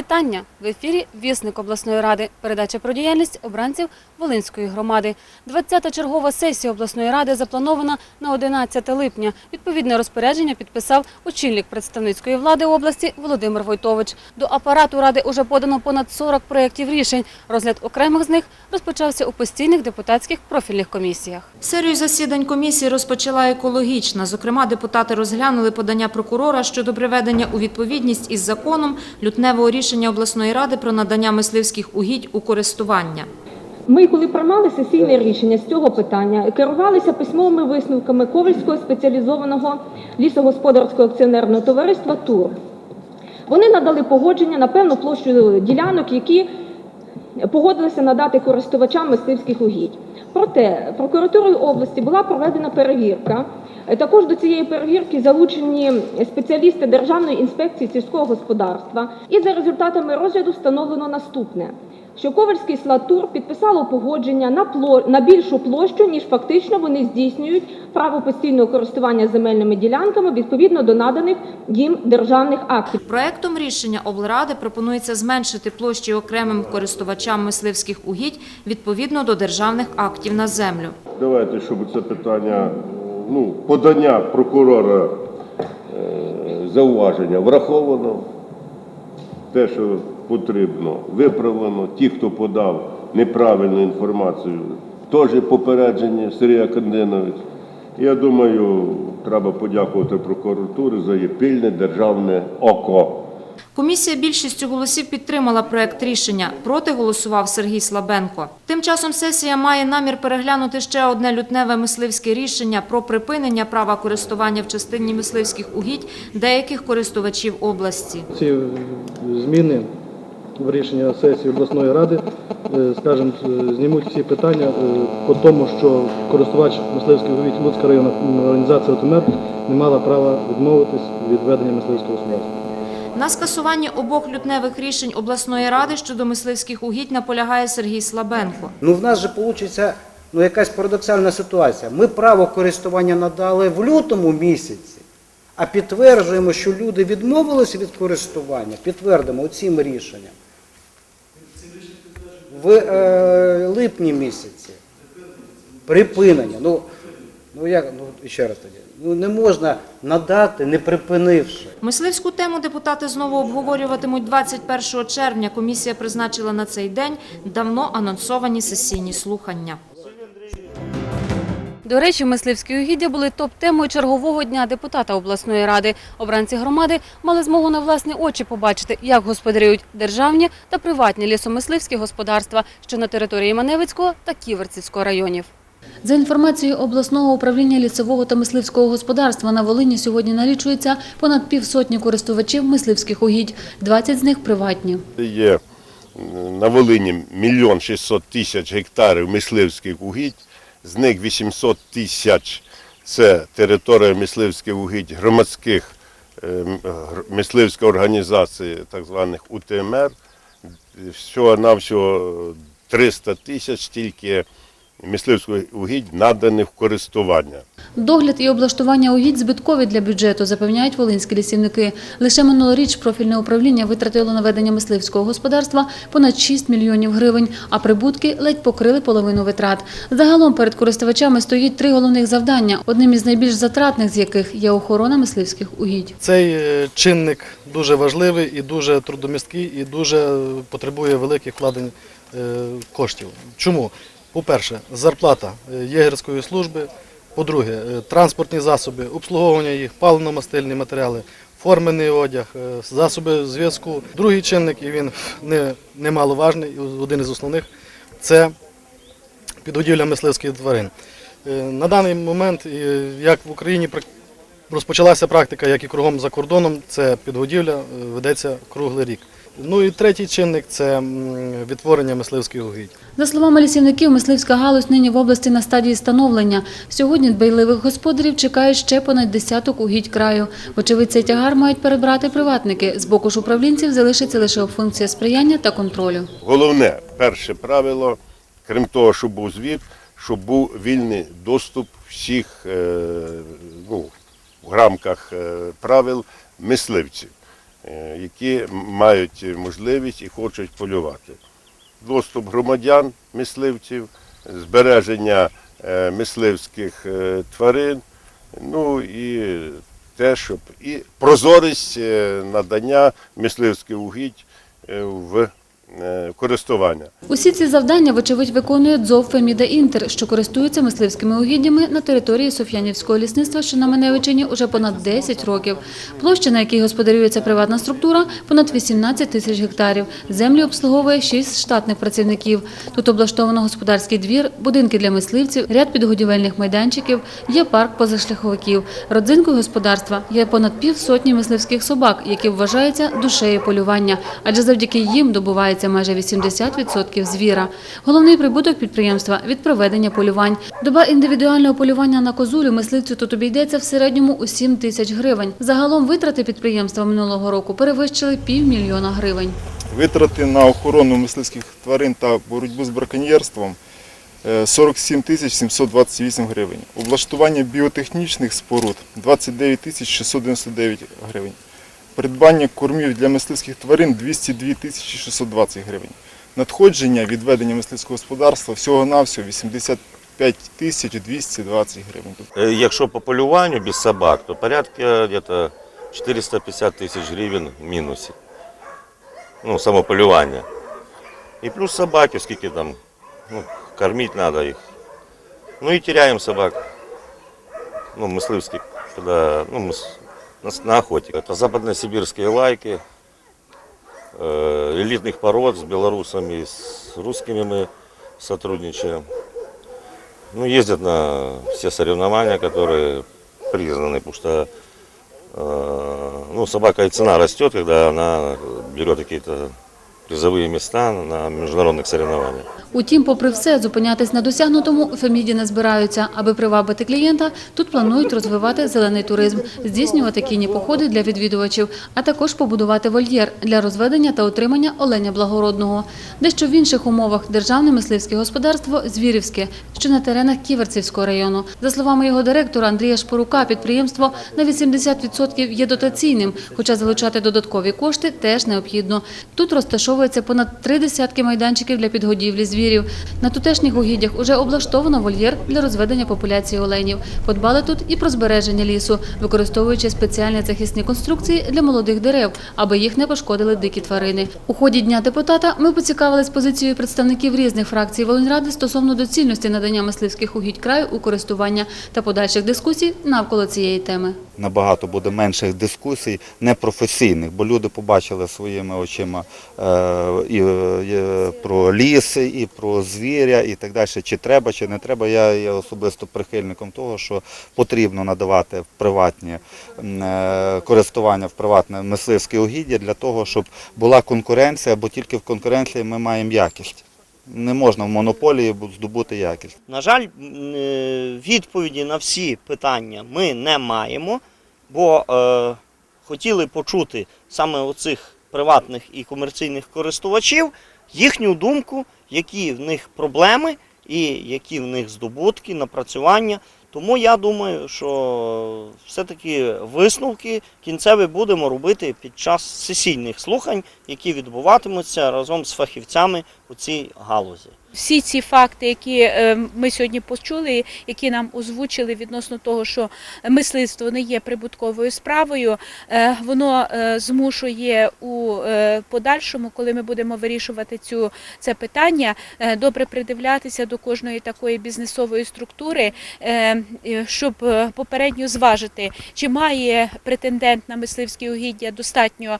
вітання! В ефірі Вісник обласної ради. Передача про діяльність обранців Волинської громади. 20-та чергова сесія обласної ради запланована на 11 липня. Відповідне розпорядження підписав очільник представницької влади області Володимир Войтович. До апарату ради уже подано понад 40 проєктів рішень. Розгляд окремих з них розпочався у постійних депутатських профільних комісіях. Серію засідань комісії розпочала екологічна. Зокрема, депутати розглянули подання прокурора щодо приведення у відповідність із законом лютневого рішення обласної ради про надання мисливських угідь у користування. Ми, коли приймали сесійне рішення з цього питання, керувалися письмовими висновками Ковальського спеціалізованого лісогосподарського акціонерного товариства ТУР. Вони надали погодження на певну площу ділянок, які погодилися надати користувачам мисливських угідь. Проте прокуратурою області була проведена перевірка. Е, Також до цієї перевірки залучені спеціалісти Державної інспекції сільського господарства. І за результатами розгляду встановлено наступне: що Ковальський Слатур підписало погодження на пло... на більшу площу, ніж фактично вони здійснюють право постійного користування земельними ділянками відповідно до наданих їм державних актів. Проектом рішення облради пропонується зменшити площі окремим користувачам мисливських угідь відповідно до державних актів на землю. Давайте, щоб це питання, ну, подання прокурора е, зауваження враховано, те, що потрібно, виправлено. Ті, хто подав неправильну інформацію, теж попереджені Сергій Кандинович. Я думаю, треба подякувати прокуратурі за її пильне державне око. Комісія більшістю голосів підтримала проект рішення. Проти голосував Сергій Слабенко. Тим часом сесія має намір переглянути ще одне лютневе мисливське рішення про припинення права користування в частині мисливських угідь деяких користувачів області. Ці зміни в рішення сесії обласної ради, е, скажімо, е, знімуть всі питання е, по тому, що користувач мисливських угідь Луцька районна організація «Отомер» не мала права відмовитись від ведення мисливського господарства. На скасуванні обох лютневих рішень обласної ради щодо мисливських угідь наполягає Сергій Слабенко. Ну, в нас же вийде ну, якась парадоксальна ситуація. Ми право користування надали в лютому місяці, а підтверджуємо, що люди відмовилися від користування, підтвердимо цим рішенням. В е, липні місяці. Припинення. Ну, ну як, ну ще раз тоді. Ну не можна надати, не припинивши. Мисливську тему депутати знову обговорюватимуть 21 червня. Комісія призначила на цей день давно анонсовані сесійні слухання. До речі, мисливські угіддя були топ-темою чергового дня депутата обласної ради. Обранці громади мали змогу на власні очі побачити, як господарюють державні та приватні лісомисливські господарства, що на території Маневицького та Ківерцівського районів. За інформацією обласного управління лісового та мисливського господарства на Волині сьогодні налічується понад півсотні користувачів мисливських угідь, 20 з них приватні. Є на Волині мільйон 600 тисяч гектарів мисливських угідь, з них 800 тисяч це територія мисливських угідь громадських е, мисливських організацій, так званих УТМР. Всього навсього 300 тисяч тільки мисливських угідь наданих в користування. Догляд і облаштування угідь збиткові для бюджету, запевняють волинські лісівники. Лише минулоріч профільне управління витратило на ведення мисливського господарства понад 6 мільйонів гривень, а прибутки ледь покрили половину витрат. Загалом перед користувачами стоїть три головних завдання, одним із найбільш затратних з яких є охорона мисливських угідь. Цей е, чинник дуже важливий і дуже трудомісткий, і дуже потребує великих вкладень е, коштів. Чому? По-перше, зарплата е, єгерської служби. По-друге, е, транспортні засоби, обслуговування їх, паливно-мастильні матеріали, формений одяг, е, засоби зв'язку. Другий чинник, і він немаловажний, один із основних, це підгодівля мисливських тварин. На даний момент, як в Україні розпочалася практика, як і кругом за кордоном, це підгодівля ведеться круглий рік. Ну і третій чинник це відтворення мисливських угідь. За словами лісівників, мисливська галузь нині в області на стадії становлення. Сьогодні дбайливих господарів чекає ще понад десяток угідь краю. Вочевидь, цей тягар мають перебрати приватники. З боку ж управлінців залишиться лише функція сприяння та контролю. Головне, перше правило, крім того, щоб був звіт, щоб був вільний доступ всіх е, ну, в рамках е, правил мисливців. Е, які мають можливість і хочуть полювати. Доступ громадян, мисливців, збереження е, мисливських е, тварин, ну і те, щоб і прозорість надання мисливських угідь в користування. Усі ці завдання, вочевидь, виконує ДЗОВ Феміда Інтер, що користується мисливськими угіддями на території Соф'янівського лісництва, що на Маневичині уже понад 10 років. Площа, на якій господарюється приватна структура, понад 18 тисяч гектарів. Землі обслуговує 6 штатних працівників. Тут облаштовано господарський двір, будинки для мисливців, ряд підгодівельних майданчиків, є парк позашляховиків. Родзинкою господарства є понад півсотні мисливських собак, які вважаються душею полювання, адже завдяки їм добувається майже 80% звіра. Головний прибуток підприємства від проведення полювань. Доба індивідуального полювання на козулю мисливцю тут обійдеться в середньому у 7 тисяч гривень. Загалом витрати підприємства минулого року перевищили півмільйона гривень. Витрати на охорону мисливських тварин та боротьбу з браконьєрством е, 47 тисяч 728 гривень. Облаштування біотехнічних споруд 29 тисяч 699 гривень. Придбання кормів для мисливських тварин 202 тисячі 620 гривень. Надходження від ведення мисливського господарства всього-навсього 85 тисяч 220 гривень. Е, Якщо по полюванню без собак, то порядка где-то 450 тисяч гривень в мінусі. Ну, само полювання. І плюс собаки, скільки там, ну, кормити треба їх. Ну і теряємо собак. Ну, мисливських, коли, ну, мис- на, на охоті. Это западносибирские лайки, э, элитных пород с белорусами, с русскими мы сотрудничаем. Ну, ездят на все соревнования, которые признаны, потому что э, ну, собака и цена растет, когда она берет какие-то призовые места на международных соревнованиях. Утім, попри все, зупинятись на досягнутому Феміді не збираються. Аби привабити клієнта, тут планують розвивати зелений туризм, здійснювати кінні походи для відвідувачів, а також побудувати вольєр для розведення та утримання оленя благородного. Дещо в інших умовах державне мисливське господарство Звірівське, що на теренах Ківерцівського району. За словами його директора Андрія Шпорука, підприємство на 80% є дотаційним, хоча залучати додаткові кошти теж необхідно. Тут розташовується понад три десятки майданчиків для підгодівлі звірів. На тутешніх угіддях уже облаштовано вольєр для розведення популяції оленів. Подбали тут і про збереження лісу, використовуючи спеціальні захисні конструкції для молодих дерев, аби їх не пошкодили дикі тварини. У ході дня депутата ми поцікавились позицією представників різних фракцій Волиньради стосовно доцільності надання мисливських угідь краю у користування та подальших дискусій навколо цієї теми. набагато буде менших дискусій непрофесійних, бо люди побачили своїми очима е, і е, про ліс, і про звіря, і так далі. Чи треба, чи не треба. Я є особисто прихильником того, що потрібно надавати приватні е, користування в приватне мисливське угіддя для того, щоб була конкуренція, бо тільки в конкуренції ми маємо якість. Не можна в монополії здобути якість. На жаль, е, відповіді на всі питання ми не маємо, бо е, хотіли почути саме оцих приватних і комерційних користувачів їхню думку, які в них проблеми і які в них здобутки, напрацювання. Тому я думаю, що все-таки висновки кінцеві будемо робити під час сесійних слухань, які відбуватимуться разом з фахівцями у цій галузі. Всі ці факти, які е, ми сьогодні почули, які нам озвучили відносно того, що мисливство не є прибутковою справою, е, воно е, змушує у подальшому, коли ми будемо вирішувати цю це питання, добре придивлятися до кожної такої бізнесової структури, щоб попередньо зважити, чи має претендент на мисливські угіддя достатньо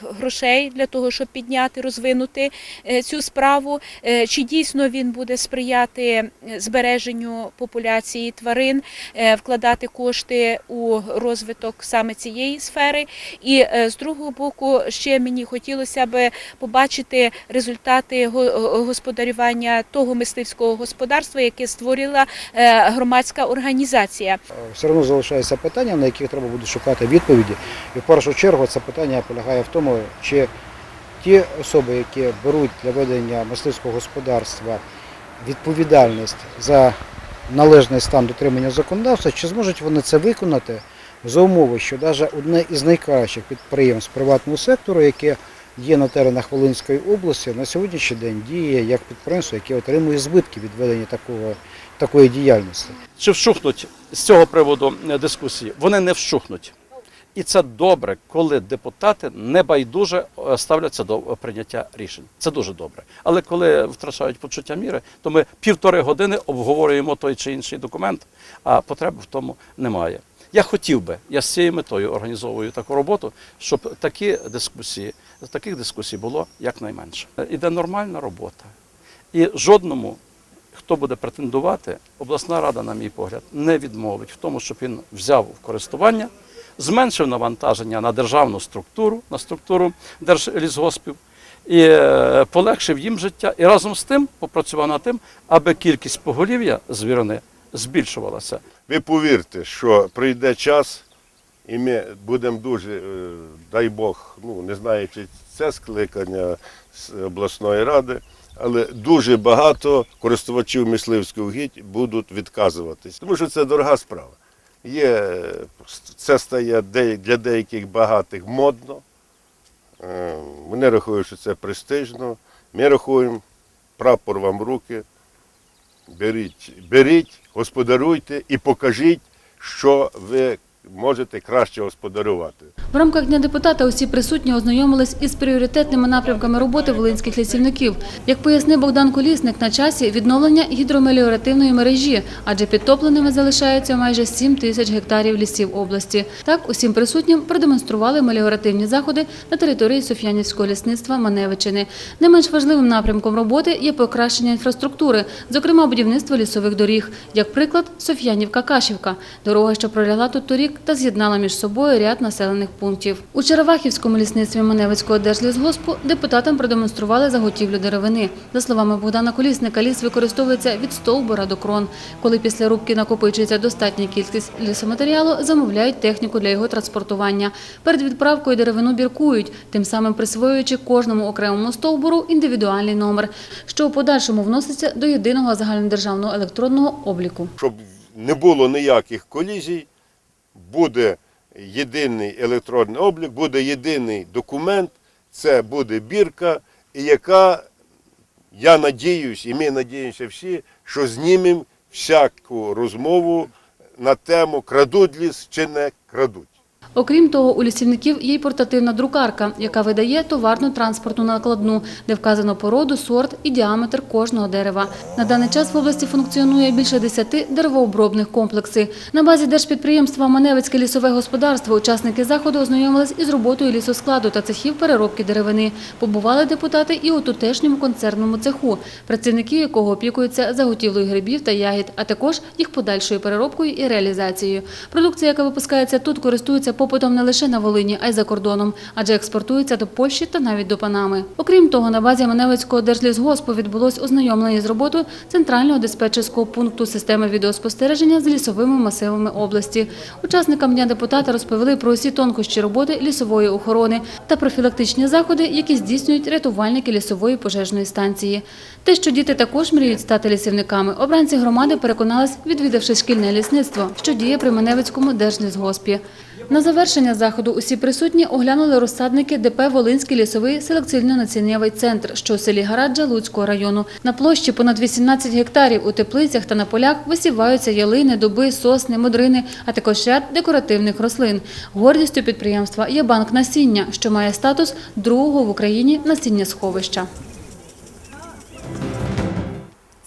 грошей для того, щоб підняти, розвинути цю справу. Е, Чи дійсно він буде сприяти е, збереженню популяції тварин, е, вкладати кошти у розвиток саме цієї сфери? І з другого боку, ще мені хотілося б побачити результати господарювання того мисливського господарства, яке створила громадська організація. все одно залишаються питання, на яких треба буде шукати відповіді. І в першу чергу це питання полягає в тому, чи ті особи, які беруть для ведення мисливського господарства відповідальність за належний стан дотримання законодавства, чи зможуть вони це виконати за умови, що навіть одне із найкращих підприємств приватного сектору, яке є на теренах Волинської області, на сьогоднішній день діє як підприємство, яке отримує збитки від ведення такого, такої діяльності. Чи вщухнуть з цього приводу е, дискусії? Вони не вщухнуть. І це добре, коли депутати небайдуже е, ставляться до прийняття рішень. Це дуже добре. Але коли втрачають почуття міри, то ми півтори години обговорюємо той чи інший документ, а потреби в тому немає. Я хотів би, я з цією метою організовую таку роботу, щоб такі дискусії, таких дискусій було якнайменше. Іде нормальна робота. І жодному хто буде претендувати, обласна рада, на мій погляд, не відмовить в тому, щоб він взяв в користування, зменшив навантаження на державну структуру, на структуру держлісгоспів і е, полегшив їм життя. І разом з тим попрацював над тим, аби кількість поголів'я звірини збільшувалася. Ви повірте, що прийде час, і ми будемо дуже, е, дай Бог, ну не знаю, чи це скликання з обласної ради, але дуже багато користувачів мисливських угідь будуть відказуватись. Тому що це дорога справа. Є, е, це стає для деяких багатих модно. Е, Вони рахують, що це престижно. Ми рахуємо, прапор вам в руки. Беріть, беріть, господаруйте і покажіть, що ви можете краще господарювати. В рамках Дня депутата усі присутні ознайомились із пріоритетними напрямками роботи волинських лісівників. Як пояснив Богдан Колісник, на часі відновлення гідромеліоративної мережі, адже підтопленими залишається майже 7 тисяч гектарів лісів області. Так, усім присутнім продемонстрували меліоративні заходи на території Соф'янівського лісництва Маневичини. Не менш важливим напрямком роботи є покращення інфраструктури, зокрема будівництво лісових доріг. Як приклад, Соф'янівка-Кашівка – дорога, що пролягла тут торік та з'єднала між собою ряд населених пунктів. У Черевахівському лісництві Маневицького держлісгоспу депутатам продемонстрували заготівлю деревини. За словами Богдана Колісника, ліс використовується від стовбура до крон. Коли після рубки накопичується достатня кількість лісоматеріалу, замовляють техніку для його транспортування. Перед відправкою деревину біркують, тим самим присвоюючи кожному окремому стовбуру індивідуальний номер, що у подальшому вноситься до єдиного загальнодержавного електронного обліку. Щоб не було ніяких колізій, буде єдиний електронний облік, буде єдиний документ, це буде бірка, яка, я надіюсь, і ми надіємося всі, що знімемо всяку розмову на тему крадуть ліс чи не крадуть. Окрім того, у лісівників є й портативна друкарка, яка видає товарну транспортну накладну, де вказано породу, сорт і діаметр кожного дерева. На даний час в області функціонує більше 10 деревообробних комплексів. На базі держпідприємства Маневицьке лісове господарство учасники заходу ознайомились із роботою лісоскладу та цехів переробки деревини. Побували депутати і у тутешньому концернному цеху, працівники якого опікуються заготівлею грибів та ягід, а також їх подальшою переробкою і реалізацією. Продукція, яка випускається тут, користується попитом не лише на Волині, а й за кордоном, адже експортується до Польщі та навіть до Панами. Окрім того, на базі Маневицького держлісгоспу відбулось ознайомлення з роботою центрального диспетчерського пункту системи відеоспостереження з лісовими масивами області. Учасникам дня депутата розповіли про усі тонкощі роботи лісової охорони та профілактичні заходи, які здійснюють рятувальники лісової пожежної станції. Те, що діти також мріють стати лісівниками, обранці громади переконались, відвідавши шкільне лісництво, що діє при Маневицькому держлісгоспі. На завершення заходу усі присутні оглянули розсадники ДП Волинський лісовий селекційно-насіннєвий центр, що у селі Гараджа Луцького району. На площі понад 18 гектарів у теплицях та на полях висіваються ялини, дуби, сосни, модрини, а також ряд декоративних рослин. Гордістю підприємства є банк насіння, що має статус другого в Україні насіння сховища.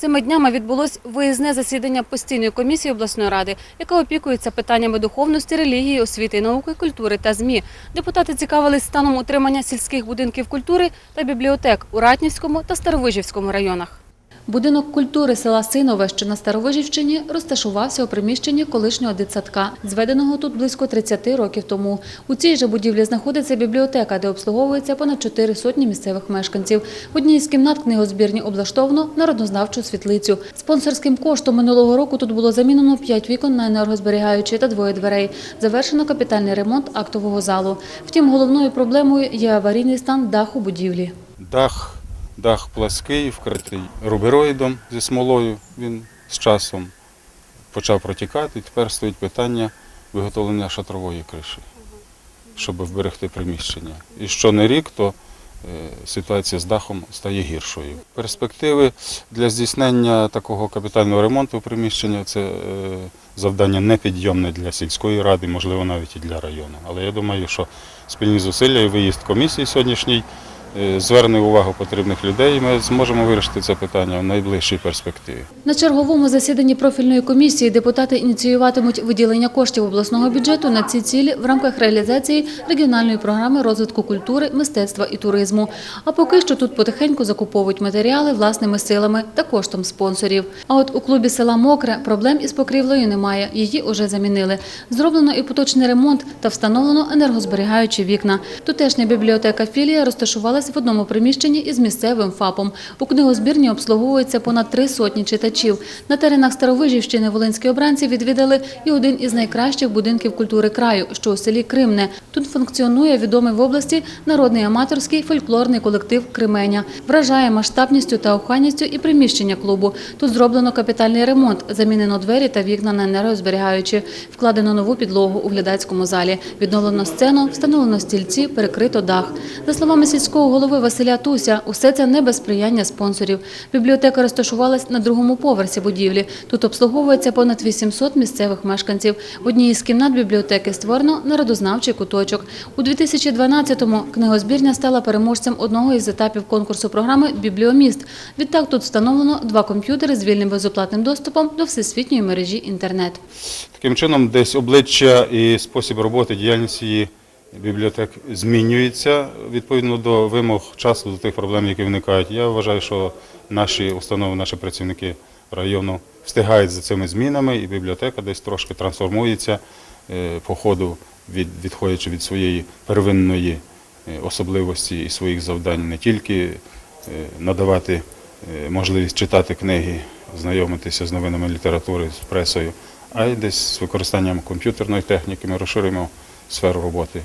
Цими днями відбулось виїзне засідання постійної комісії обласної ради, яка опікується питаннями духовності, релігії, освіти, науки, культури та змі. Депутати цікавились станом утримання сільських будинків культури та бібліотек у Ратнівському та Старовижівському районах. Будинок культури села Синове, що на Старовижівщині, розташувався у приміщенні колишнього дитсадка, зведеного тут близько 30 років тому. У цій же будівлі знаходиться бібліотека, де обслуговується понад 4 сотні місцевих мешканців. В одній із кімнат книгозбірні облаштовано народнознавчу світлицю. Спонсорським коштом минулого року тут було замінено 5 вікон на енергозберігаючі та двоє дверей. Завершено капітальний ремонт актового залу. Втім, головною проблемою є аварійний стан даху будівлі. Дах, дах плаский, вкритий рубероїдом зі смолою. Він з часом почав протікати. І тепер стоїть питання виготовлення шатрової криші, щоб вберегти приміщення. І що не рік, то е, ситуація з дахом стає гіршою. Перспективи для здійснення такого капітального ремонту приміщення це е, завдання непідйомне для сільської ради, можливо, навіть і для району. Але я думаю, що спільні зусилля і виїзд комісії сьогоднішній зверне увагу потрібних людей, і ми зможемо вирішити це питання в найближчій перспективі. На черговому засіданні профільної комісії депутати ініціюватимуть виділення коштів обласного бюджету на ці цілі в рамках реалізації регіональної програми розвитку культури, мистецтва і туризму. А поки що тут потихеньку закуповують матеріали власними силами та коштом спонсорів. А от у клубі села Мокре проблем із покрівлею немає. Її уже замінили. Зроблено і поточний ремонт та встановлено енергозберігаючі вікна. Тутешня бібліотека філія розташувалась в одному приміщенні із місцевим ФАПом. У книгозбірні обслуговується понад три сотні читачів. На теренах Старовижівщини волинські обранці відвідали і один із найкращих будинків культури краю, що у селі Кримне. Тут функціонує відомий в області народний аматорський фольклорний колектив Кременя. Вражає масштабністю та охайністю і приміщення клубу. Тут зроблено капітальний ремонт, замінено двері та вікна на енергозберігаючі, вкладено нову підлогу у глядацькому залі, відновлено сцену, встановлено стільці, перекрито дах. За словами сільського голови Василя Туся, усе це не без сприяння спонсорів. Бібліотека розташувалась на другому поверсі будівлі. Тут обслуговується понад 800 місцевих мешканців. В одній із кімнат бібліотеки створено народознавчий куточок. У 2012-му книгозбірня стала переможцем одного із етапів конкурсу програми Бібліоміст. Відтак тут встановлено два комп'ютери з вільним безоплатним доступом до всесвітньої мережі інтернет. Таким чином, десь обличчя і спосіб роботи діяльності бібліотек змінюється відповідно до вимог часу, до тих проблем, які виникають. Я вважаю, що наші установи, наші працівники району встигають за цими змінами, і бібліотека десь трошки трансформується е, по ходу, від, відходячи від своєї первинної е, особливості і своїх завдань, не тільки е, надавати можливість читати книги, знайомитися з новинами літератури, з пресою, а й десь з використанням комп'ютерної техніки ми розширюємо сферу роботи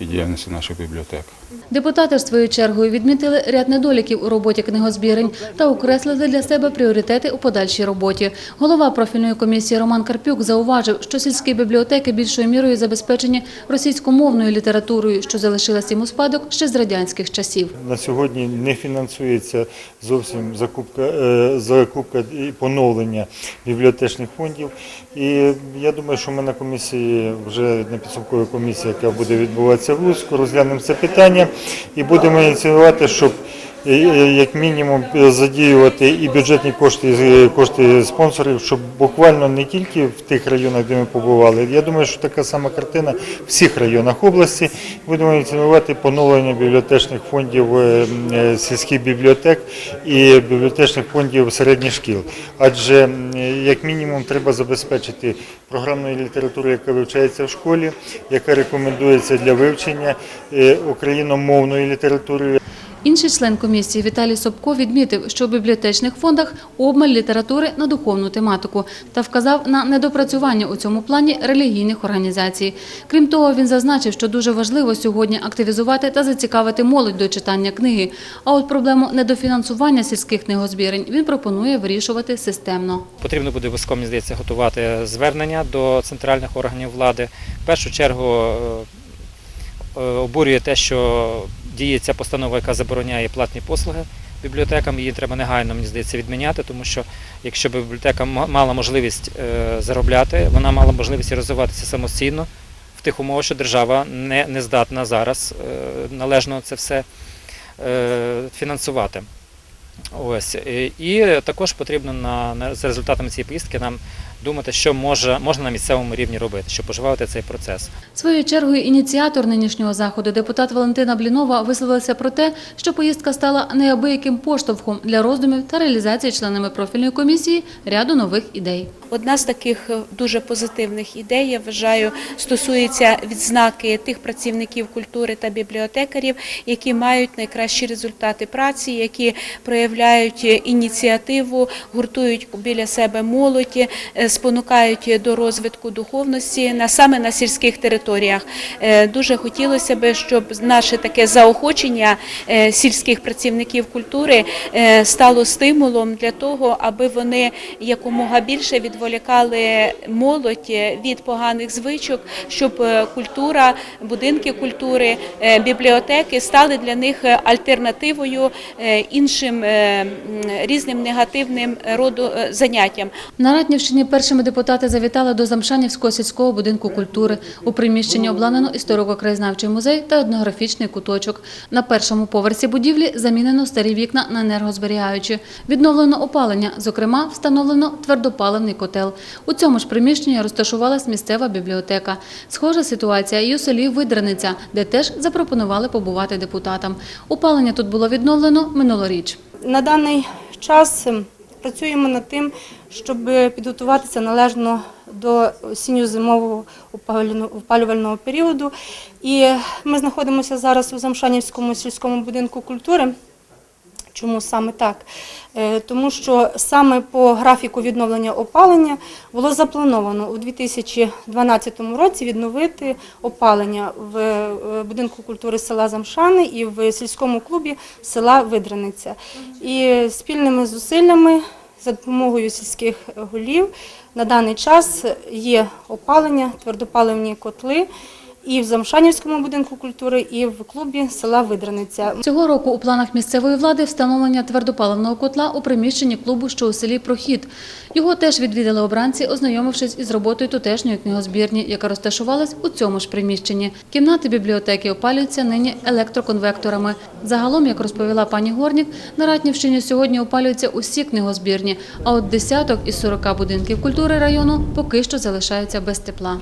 і діяльності наших бібліотек. Депутати, в свою чергою, відмітили ряд недоліків у роботі книгозбірень та окреслили для себе пріоритети у подальшій роботі. Голова профільної комісії Роман Карпюк зауважив, що сільські бібліотеки більшою мірою забезпечені російськомовною літературою, що залишилась їм у спадок ще з радянських часів. На сьогодні не фінансується зовсім закупка, е, закупка і поновлення бібліотечних фондів. І я думаю, що ми на комісії, вже на підсумковій комісії, яка буде відбуватися в Луцьку, розглянемо це питання і будемо ініціювати, щоб як мінімум е, задіювати і бюджетні кошти, і е, кошти спонсорів, щоб буквально не тільки в тих районах, де ми побували. Я думаю, що така сама картина в всіх районах області. Будемо ініціювати поновлення бібліотечних фондів е, сільських бібліотек і бібліотечних фондів середніх шкіл. Адже як мінімум треба забезпечити програмною літературою, яка вивчається в школі, яка рекомендується для вивчення україномовною літературою. Інший член комісії Віталій Собко відмітив, що в бібліотечних фондах обмаль літератури на духовну тематику та вказав на недопрацювання у цьому плані релігійних організацій. Крім того, він зазначив, що дуже важливо сьогодні активізувати та зацікавити молодь до читання книги. А от проблему недофінансування сільських книгозбірень він пропонує вирішувати системно. Потрібно буде обов'язково, мені здається, готувати звернення до центральних органів влади. В першу чергу е, е, обурює те, що діє ця постанова, яка забороняє платні послуги бібліотекам. Її треба негайно, мені здається, відміняти, тому що якщо б бібліотека мала можливість е, заробляти, вона мала можливість розвиватися самостійно в тих умовах, що держава не, не здатна зараз е, належно це все е, фінансувати. Ось і також потрібно на, на за результатами цієї поїздки нам думати, що може можна на місцевому рівні робити, щоб поживати цей процес. Своєю чергою ініціатор нинішнього заходу, депутат Валентина Блінова, висловилася про те, що поїздка стала неабияким поштовхом для роздумів та реалізації членами профільної комісії ряду нових ідей. Одна з таких е, дуже позитивних ідей, я вважаю, стосується відзнаки тих працівників культури та бібліотекарів, які мають найкращі результати праці, які проявляють ініціативу, гуртують біля себе молодь, е, е, спонукають до розвитку духовності на саме на сільських територіях. Е, Дуже хотілося б, щоб наше таке заохочення е, сільських працівників культури е, стало стимулом для того, аби вони якомога більше відволікали молодь від поганих звичок, щоб культура, будинки культури, бібліотеки стали для них альтернативою іншим різним негативним роду заняттям. На Ратнівщині першими депутати завітали до Замшанівського сільського будинку культури. У приміщенні обладнано історико-краєзнавчий музей та етнографічний куточок. На першому поверсі будівлі замінено старі вікна на енергозберігаючі. Відновлено опалення, зокрема, встановлено твердопаливний котел. У цьому ж приміщенні розташувалась місцева бібліотека. Схожа ситуація і у селі Видраниця, де теж запропонували побувати депутатам. Опалення тут було відновлено минулоріч. На даний час ем, працюємо над тим, щоб підготуватися належно до осінньо-зимового опалювального- періоду. І ми знаходимося зараз у Замшанівському сільському будинку культури. Чому саме так? Е, Тому що саме по графіку відновлення опалення було заплановано у 2012 році відновити опалення в е, будинку культури села Замшани і в сільському клубі села Видраниця. І спільними зусиллями за допомогою сільських голів на даний час є опалення, твердопаливні котли і в Замшанівському будинку культури, і в клубі села Видраниця. Цього року у планах місцевої влади встановлення твердопаливного котла у приміщенні клубу, що у селі Прохід. Його теж відвідали обранці, ознайомившись із роботою тутешньої книгозбірні, яка розташувалась у цьому ж приміщенні. Кімнати бібліотеки опалюються нині електроконвекторами. Загалом, як розповіла пані Горнік, на Ратнівщині сьогодні опалюються усі книгозбірні, а от десяток із 40 будинків культури району поки що залишаються без тепла.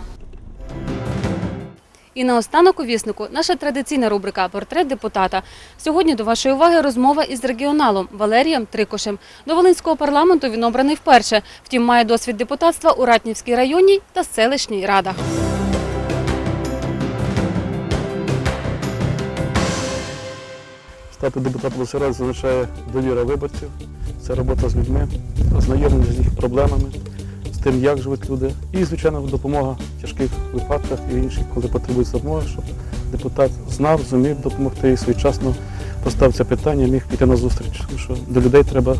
І наостанок у віснику наша традиційна рубрика Портрет депутата. Сьогодні до вашої уваги розмова із регіоналом Валерієм Трикошем. До Волинського парламенту він обраний вперше. Втім, має досвід депутатства у Ратнівській районній та селищній радах. Стати депутатом означає довіра виборців, це робота з людьми, ознайомлення з їх проблемами, тим, як живуть люди, і, звичайно, допомога в тяжких випадках і інших, коли потребується допомоги, щоб депутат знав, зумів допомогти і своєчасно поставив це питання, міг піти на зустріч. Тому що до людей треба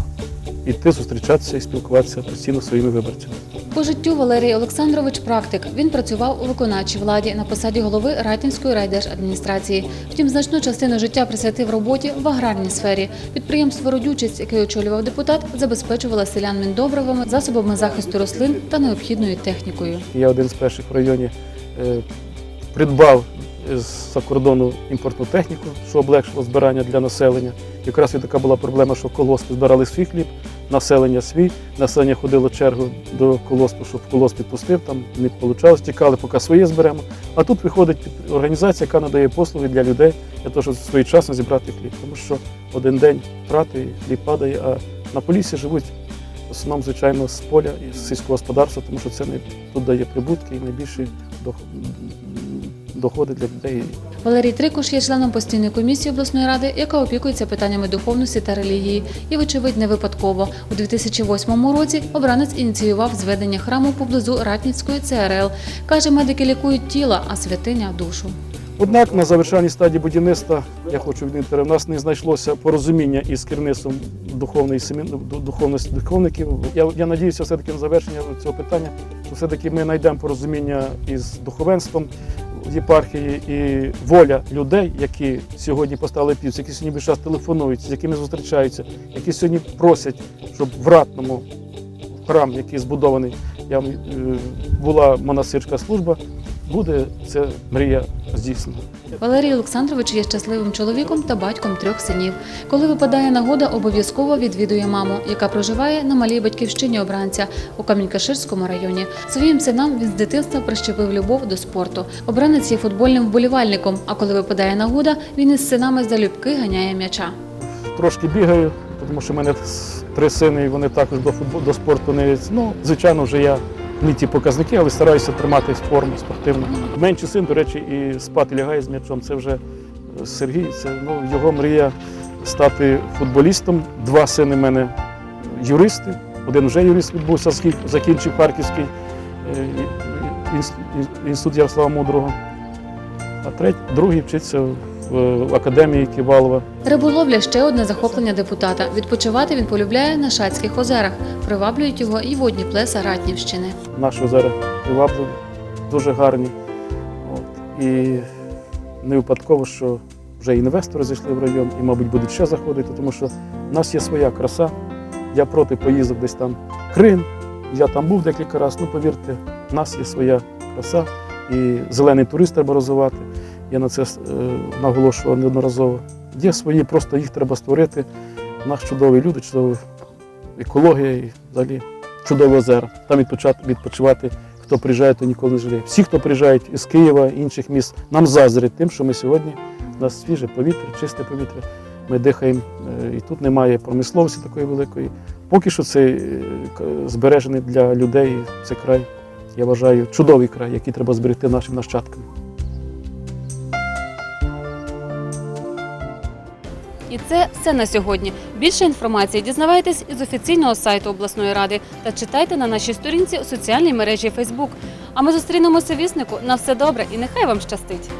йти, зустрічатися і спілкуватися постійно своїми виборцями. По життю Валерій Олександрович практик. Він працював у виконавчій владі на посаді голови Райтинської райдержадміністрації. Втім, значну частину життя присвятив роботі в аграрній сфері. Підприємство Родючість, яке очолював депутат, забезпечувало селян міндобривами, засобами захисту рослин та необхідною технікою. Я один з перших в районі е, придбав з-за кордону імпортну техніку, що облегшило збирання для населення. Якраз і така була проблема, що колоспи збирали свій хліб, населення свій, населення ходило чергу до колоспу, щоб колосп підпустив, там не вийшло, тікали, поки своє зберемо. А тут виходить організація, яка надає послуги для людей, для того, щоб своєчасно зібрати хліб. Тому що один день втрати, хліб падає, а на полісі живуть основному, звичайно, з поля і з сільського господарства, тому що це не тут дає прибутки і найбільші дох- доходи для людей. Валерій Трикуш є членом постійної комісії обласної ради, яка опікується питаннями духовності та релігії. І, вочевидь, не випадково. У 2008 році обранець ініціював зведення храму поблизу Ратнівської ЦРЛ. Каже, медики лікують тіло, а святиня душу. Однак на завершальній стадії будівництва, я хочу відмітити, в нас не знайшлося порозуміння із керівництвом духовної семі- духовності духовників. Я, я надіюся, все-таки на завершення цього питання, що все-таки ми знайдемо порозуміння із духовенством в єпархії і воля людей, які сьогодні поставили півці, які сьогодні час телефонують, з якими зустрічаються, які сьогодні просять, щоб в ратному храм, який збудований, я, е, була монастирська служба, буде ця мрія здійснена. Валерій Олександрович є щасливим чоловіком та батьком трьох синів. Коли випадає нагода, обов'язково відвідує маму, яка проживає на малій батьківщині обранця у Камінькаширському районі. Своїм синам він з дитинства прищепив любов до спорту. Обранець є футбольним вболівальником. А коли випадає нагода, він із синами залюбки ганяє м'яча. Трошки бігаю, тому що в мене три сини, і вони також до футболу, до спорту не ну, звичайно, вже я не ті показники, але стараюся тримати форму спортивну. Менший син, до речі, і спати лягає з м'ячом. Це вже Сергій. Це ну, його мрія стати футболістом. Два сини в мене юристи, Один вже юрист відбувся, закінчив Харківський е, інс- інс- інститут Ярослава Мудрого. А третій, другий вчиться академії Ківалова. Риболовля ще одне захоплення депутата. Відпочивати він полюбляє на Шацьких озерах. Приваблюють його і водні плеса Ратнівщини. Наші озера привабливі, дуже гарні. От. І не випадково, що вже інвестори зайшли в район і, мабуть, будуть ще заходити, тому що в нас є своя краса. Я проти поїздок десь там в Крим. Я там був декілька разів. Ну, повірте, в нас є своя краса. І зелений турист треба розвивати. Я на це е, наголошував неодноразово. Є свої, просто їх треба створити. У нас чудові люди, чудова екологія і взагалі чудові озера. Там відпочивати, хто приїжджає, то ніколи не жаліє. Всі, хто приїжджають із Києва, інших міст, нам заздрять тим, що ми сьогодні у нас свіже повітря, чисте повітря. Ми дихаємо, е, і тут немає промисловості такої великої. Поки що це е, збережений для людей це край. Я вважаю, чудовий край, який треба зберегти нашим нащадкам. І це все на сьогодні. Більше інформації дізнавайтесь із офіційного сайту обласної ради та читайте на нашій сторінці у соціальній мережі Facebook. А ми зустрінемося віснику. На все добре і нехай вам щастить!